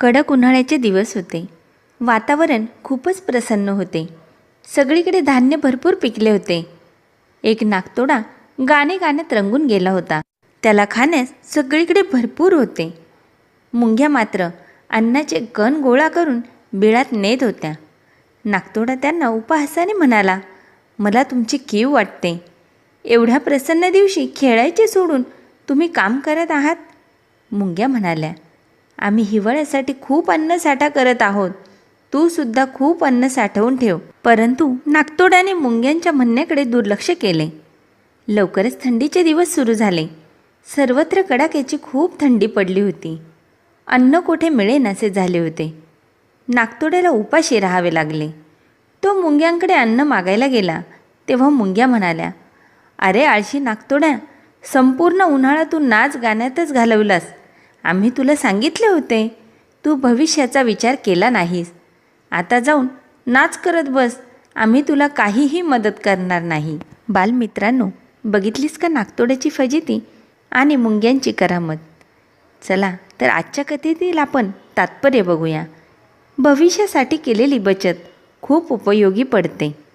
कडक उन्हाळ्याचे दिवस होते. वातावरण खूपच प्रसन्न होते. सगळीकडे धान्य भरपूर पिकले होते. एक नागतोडा गाणे गाण्यात रंगून गेला होता. त्याला खाण्यास सगळीकडे भरपूर होते. मुंग्या मात्र अन्नाचे कण गोळा करून बिळात नेत होत्या. नागतोडा त्यांना उपहासाने म्हणाला मला तुमची कीव वाटते. एवढ्या प्रसन्न दिवशी खेळायचे सोडून तुम्ही काम करत आहात? मुंग्या म्हणाल्या आम्ही हिवाळ्यासाठी खूप अन्न साठा करत आहोत. तू सुद्धा खूप अन्न साठवून ठेव. परंतु नागतोड्याने मुंग्यांच्या म्हणण्याकडे दुर्लक्ष केले. लवकरच थंडीचे दिवस सुरू झाले. सर्वत्र कडाक्याची खूप थंडी पडली होती. अन्न कोठे मिळेनासे झाले होते. नागतोड्याला उपाशी राहावे लागले. तो मुंग्यांकडे अन्न मागायला गेला. तेव्हा मुंग्या म्हणाल्या अरे आळशी नागतोड्या संपूर्ण उन्हाळा तू नाच गाण्यातच घालवलास. आम्ही तुला सांगितले होते. तू भविष्याचा विचार केला नाहीस. आता जाऊन नाच करत बस. आम्ही तुला काहीही मदत करणार नाही. बालमित्रांनो बघितलीस का नागतोड्याची फजिती आणि मुंग्यांची करामत? चला तर आजच्या कथेतील आपण तात्पर्य बघूया. भविष्यासाठी केलेली बचत खूप उपयोगी पडते.